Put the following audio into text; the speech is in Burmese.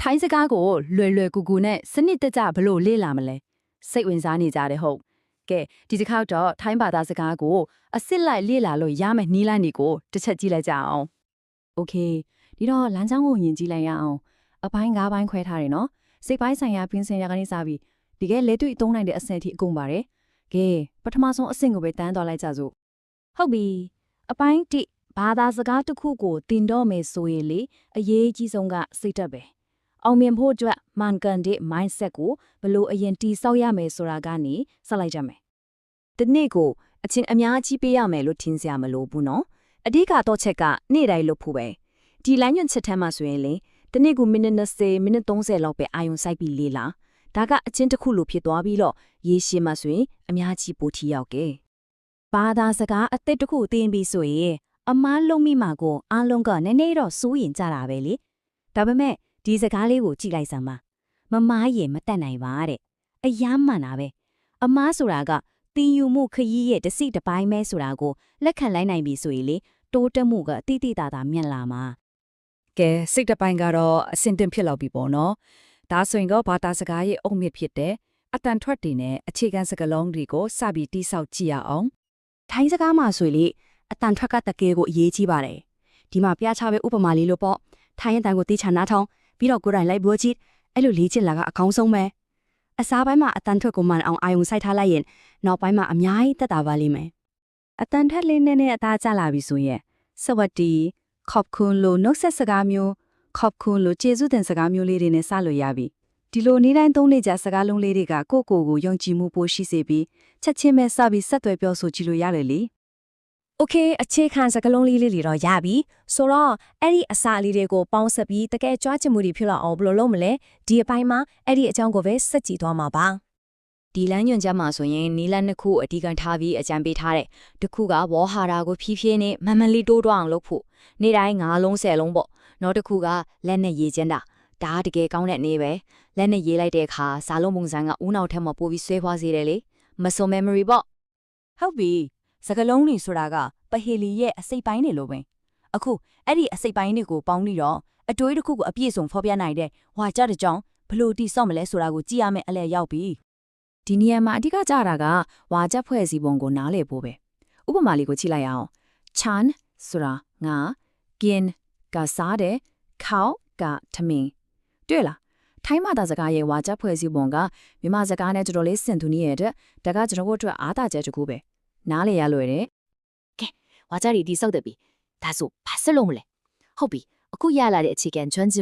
ထိုင်းစကားကိုလွယ်လွယ်ကူကူနဲ့စနစ်တကျဘလို့လေ့လာမလဲစိတ်ဝင်စားနေကြတယ်ဟုတ်ကဲဒီတစ်ခေါက်တော့ထိုင်းဘာသာစကားကိုအစ်စ်လိုက်လေ့လာလို့ရမယ့်နီးလန်းတွေကိုတစ်ချက်ကြည့်လိုက်ကြအောင် โอเคဒီတော့လမ်းကြောင်းကိုယဉ်ကြည့်လိုက်ရအောင်အပိုင်း၅ပိုင်းခွဲထားတယ်နော်စိတ်ပိုင်းဆိုင်ရာပြင်ဆင်ရာကနေစပြီးဒီကဲလက်တွေ့သုံးနိုင်တဲ့အဆင့်အထိအကုန်ပါတယ်ကဲပထမဆုံးအဆင့်ကိုပဲတန်းသွားလိုက်ကြစို့ ဟုတ်ပြီအပိုင်းတိဘာသာစကားတစ်ခုကိုတင်တော့မယ်ဆိုရင်လေအရေးကြီးဆုံးကစိတ်တက်ပဲ အောင်မြင်ဖို့အတွက်မန်ကန်တဲ့ mindset ကိုဘယ်လို့အရင်တီဆောက်ရမယ်ဆိုတာကနေဆက်လိုက်ကြမယ်ဒီနေ့ကိုအချင်းအများကြီးပေးရမယ်လို့ထင်စရာမလိုဘူးနော်အဓိကတော့ချက်ကနေ့တိုင်းလုပ်ဖို့ပဲဒီလိုင်းညွန့်ချက်ထမ်းမှာဆိုရင်လေဒီနေ့ကိုမိနစ်20မိနစ်30လောက်ပဲအာယုံစိုက်ပြီးလေးလာဒါကအချင်းတစ်ခုလိုဖြစ်သွားပြီးတော့ရေရှည်မှာဆိုရင်အများကြီးပိုထီရောက်ကဲဘာသာစကားအသစ်တစ်ခုသင်ပြီးဆိုရင်အမားလုံးမိမှာကိုအားလုံးကနည်းနည်းတော့စိုးရင်ကြတာပဲလေဒါပေမဲ့ ဒီစကားလေးကိုကြည့်လိုက်စမ်းပါမမားရင်မတက်နိုင်ပါတဲ့အယမ်းမှန်တာပဲအမားဆိုတာကတင်ယူမှုခရီးရဲ့တစ်စိတစ်ပိုင်းပဲဆိုတာကိုလက်ခံလိုက်နိုင်ပြီဆိုရင်လေတိုးတက်မှုကအတိအတိတာတာမြင်လာမှာကဲစိတ်တစ်ပိုင်းကတော့အဆင်တင်ဖြစ်လောက်ပြီပေါ့နော်ဒါဆိုရင်တော့ဘာသာစကားရဲ့အုံမြစ်ဖြစ်တဲ့အတန်ထွက်တွေနဲ့အခြေခံစကားလုံးတွေကိုစပြီးတိဆောက်ကြည့်ရအောင်ထိုင်းစကားမှာဆိုလေအတန်ထွက်ကတကယ်ကိုအရေးကြီးပါတယ်ဒီမှာပြချပဲဥပမာလေးလို့ပေါ့ထိုင်းရန်တန်ကိုတေးချနာထောင်း ပြီးတော့ကိုယ်တိုင်လိုက်ဘောကြည့်အဲ့လိုလေးချစ်လာကအကောင်းဆုံးပဲအစားပိုင်းမှာအတန်ထွက်ကိုမှန်အောင်အာယုံစိုက်ထားလိုက်ရင်နောက်ပိုင်းမှာအများကြီးတက်တာပါလိမ့်မယ်အတန်ထက်လေးနဲ့နဲ့အသားကျလာပြီဆိုရင်စဝတ်တီခေါပခွန်းလို့နှုတ်ဆက်စကားမျိုးခေါပခွန်းလို့ကျေစုတင်စကားမျိုးလေးတွေနဲ့စလို့ရပြီဒီလိုနေ့တိုင်းသုံးနေကြစကားလုံးလေးတွေကကိုယ့်ကိုယ်ကိုယုံကြည်မှုပိုရှိစေပြီးချက်ချင်းပဲစပြီးဆက်သွယ်ပြောဆိုကြည့်လို့ရတယ်လေ โอเคအခြေခံစကားလုံးလေးလေးတွေတော့ရပြီဆိုတော့အဲ့ဒီအစာလေးတွေကိုပေါင်းဆက်ပြီးတကယ်ကြွားချင်မှုတွေဖြစ်လာအောင်ဘယ်လိုလုပ်မလဲဒီအပိုင်းမှာအဲ့ဒီအကြောင်းကိုပဲစက်ကြည့်သွားမှာပါ ဒီလမ်းညွှန်ချက်မှာဆိုရင်နီလန်းနှစ်ခုအဓိကထားပြီးအကြံပေးထားတယ်။တစ်ခုကဝေါ်ဟာရာကိုဖြည်းဖြည်းနဲ့မန်မန်လေးတိုးတော့အောင်လုပ်ဖို့နေ့တိုင်း၅လုံး၁၀လုံးပေါ့။နောက်တစ်ခုကလက်နဲ့ရေးကျင်းတာ။ဒါကတကယ်ကောင်းတဲ့နေ့ပဲ။လက်နဲ့ရေးလိုက်တဲ့အခါဇာလုံးပုံစံကဦးနောက်ထက်မှပိုပြီးဆွဲဖွားစေတယ်လေ။ muscle memory ပေါ့ ဟုတ်ပြီစကလုံးတွေဆိုတာက ပဟေလီရဲ့အစိတ်ပိုင်းတွေလိုပဲအခုအဲ့ဒီအစိတ်ပိုင်းတွေကိုပေါင်းပြီးတော့အတွေးတစ်ခုကိုအပြည့်စုံဖော်ပြနိုင်တဲ့ဝါကြတဲ့ကြောင့်ဘလို့တိဆော့မလဲဆိုတာကိုကြည့်ရမယ်အလဲရောက်ပြီဒီနေရာမှာအဓိကကြတာကဝါချက်ဖွဲ့စည်းပုံကိုနားလည်ဖို့ပဲဥပမာလေးကိုကြည့်လိုက်အောင် chan ဆိုတာငါ gin ကစားတဲ့ cow ကထမင်းတွေ့လားထိုင်းဘာသာစကားရဲ့ဝါချက်ဖွဲ့စည်းပုံကမြန်မာစကားနဲ့တော်တော်လေးဆင်တူနေရတဲ့ဒါကကျွန်တော်တို့အတွက်အားသာချက်တစ်ခုပဲနားလည်ရလွယ်တယ်။ ဝါကြရီတိစောက်တယ်ပြီ။ဒါဆိုဘာဆက်လို့မလဲ။ဟုတ်ပြီ။အခုရလာတဲ့အခြေခံကျွမ်းကျ